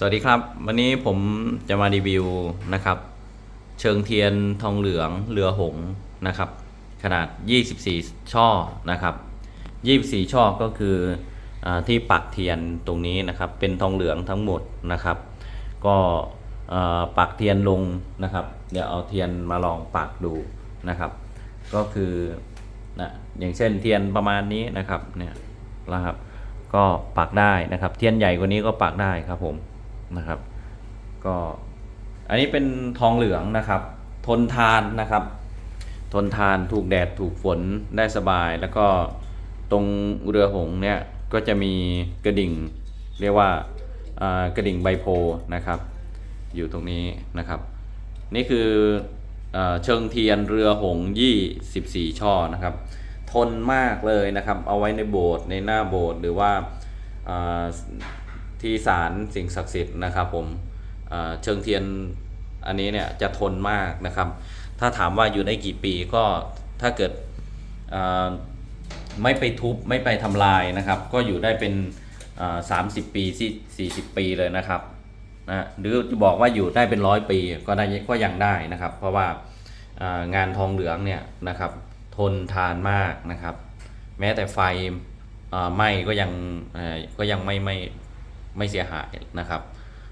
สวัสดีครับ วันนี้ผมจะมารีวิวนะครับ เชิงเทียนทองเหลืองเรือหงนะครับ ขนาด 24 ช่อนะครับ 24 ช่อก็คืออที่ปักเทียนตรงนี้นะครับ เป็นทองเหลืองทั้งหมดนะครับ ก็ปักเทียนลงนะครับ เดี๋ยวเอาเทียนมาลองปักดูนะครับ ก็คือนะอย่างเช่นเทียนประมาณนี้นะครับเนี่ยนะครับก็ปักได้นะครับ เทียนใหญ่กว่านี้ก็ปักได้ครับผม นะครับ ก็อันนี้เป็นทองเหลืองนะครับ ทนทานนะครับ ทนทานถูกแดดถูกฝนได้สบาย แล้วก็ตรงเรือหงเนี่ยก็จะมีกระดิ่งเรียกว่ากระดิ่งใบโพนะครับ อยู่ตรงนี้นะครับ นี่คือเอเชิงเทียนเรือหงยี่สิบสี่ช่อนะครับ ทนมากเลยนะครับ เอาไว้ในโบสถ์ในหน้าโบสถ์หรือว่า ที่ศาลสิ่งศักดิ์สิทธิ์นะครับผมเชิงเทียนอันนี้เนี่ยจะทนมากนะครับ ถ้าถามว่าอยู่ได้กี่ปีก็ถ้าเกิดไม่ไปทุบไม่ไปทำลายนะครับ ก็อยู่ได้เป็นสามสิบปีสี่สิบปีเลยนะครับนะหรือจะบอกว่าอยู่ได้เป็นร้อยปีก็ได้ก็ยังได้นะครับ เพราะว่างานทองเหลืองเนี่ยนะครับ ทนทานมากนะครับ แม้แต่ไฟไหม้ก็ยังก็ยังไม่ไม่ ไม่เสียหายนะครับ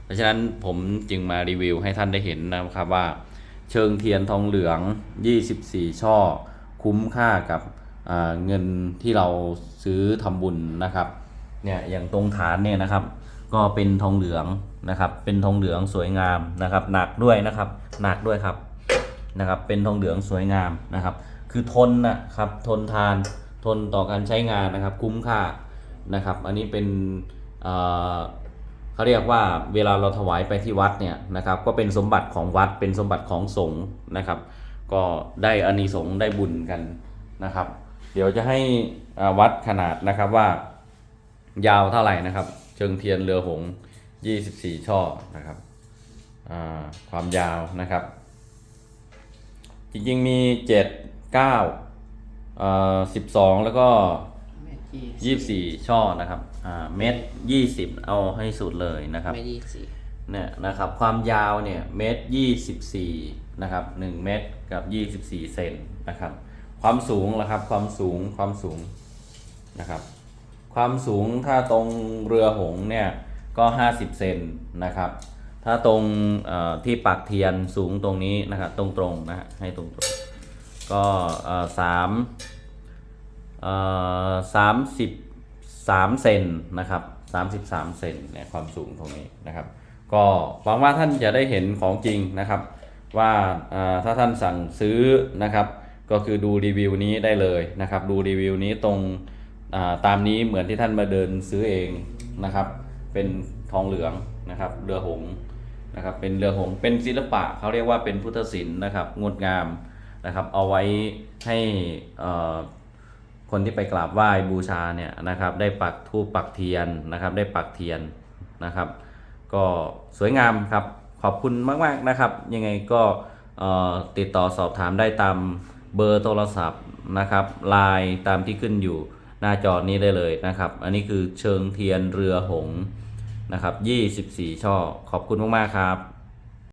เพราะฉะนั้นผมจึงมารีวิวให้ท่านได้เห็นนะครับว่า เชิงเทียนทองเหลือง 24 ช่อ คุ้มค่ากับเงินที่เราซื้อทำบุญนะครับเนี่ยอย่างตรงฐานเนี่ยนะครับ ก็เป็นทองเหลืองนะครับ เป็นทองเหลืองสวยงามนะครับ หนักด้วยนะครับ หนักด้วยครับนะครับ เป็นทองเหลืองสวยงามนะครับ คือทนนะครับทนทานทนต่อการใช้งานนะครับ คุ้มค่านะครับ อันนี้เป็น เเขาเรียกว่าเวลาเราถวายไปที่วัดเนี่ยนะครับก็เป็นสมบัติของวัดเป็นสมบัติของสงฆ์นะครับ ก็ได้อานิสงส์ได้บุญกันนะครับ เดี๋ยวจะให้วัดขนาดนะครับว่ายาวเท่าไหร่นะครับ เชิงเทียนเรือหงส์24 ช่อนะครับความยาวนะครับ จริงๆมี 7 9เอ่อ12 แล้วก็เมตรยี่24 ช่อนะครับ เมตร20เอาให้สุดเลยนะครับเมตรยี่สิบเนี่ยนะครับความยาวเนี่ยเมตร24นะครับ1เมตรกับ24เซนนะครับ ความสูงละครับความสูงความสูงนะครับ ความสูงถ้าตรงเรือหงส์เนี่ยก็50เซนนะครับ ถ้าตรงเอ่อที่ปักเทียนสูงตรงนี้นะครับตรงๆนะฮะให้ตรงๆก็เอ่อสามเอ่อสามสิบ สามเซนนะครับสามสิบสามเซนเนี่ยความสูงตรงนี้นะครับ ก็หวังว่าท่านจะได้เห็นของจริงนะครับ ว่าถ้าท่านสั่งซื้อนะครับ ก็คือดูรีวิวนี้ได้เลยนะครับ ดูรีวิวนี้ตรงาตามนี้เหมือนที่ท่านมาเดินซื้อเองนะครับ เป็นทองเหลืองนะครับ เรือหงนะครับ เป็นเรือหงเป็นศิลปะเขาเรียกว่าเป็นพุทธศิลป์นะครับงดงามนะครับ เอาไว้ให้อ่อ คนที่ไปกราบไหว้บูชาเนี่ยนะครับ ได้ปักธูปปักเทียนนะครับ ได้ปักเทียนนะครับ ก็สวยงามครับขอบคุณมากๆนะครับ ยังไงก็ติดต่อสอบถามได้ตามเบอร์โทรศัพท์นะครับไลน์ตามที่ขึ้นอยู่หน้าจอนี้ได้เลยนะครับ อันนี้คือเชิงเทียนเรือหงนะครับ 24 ช่อ ขอบคุณมาก ๆ ครับ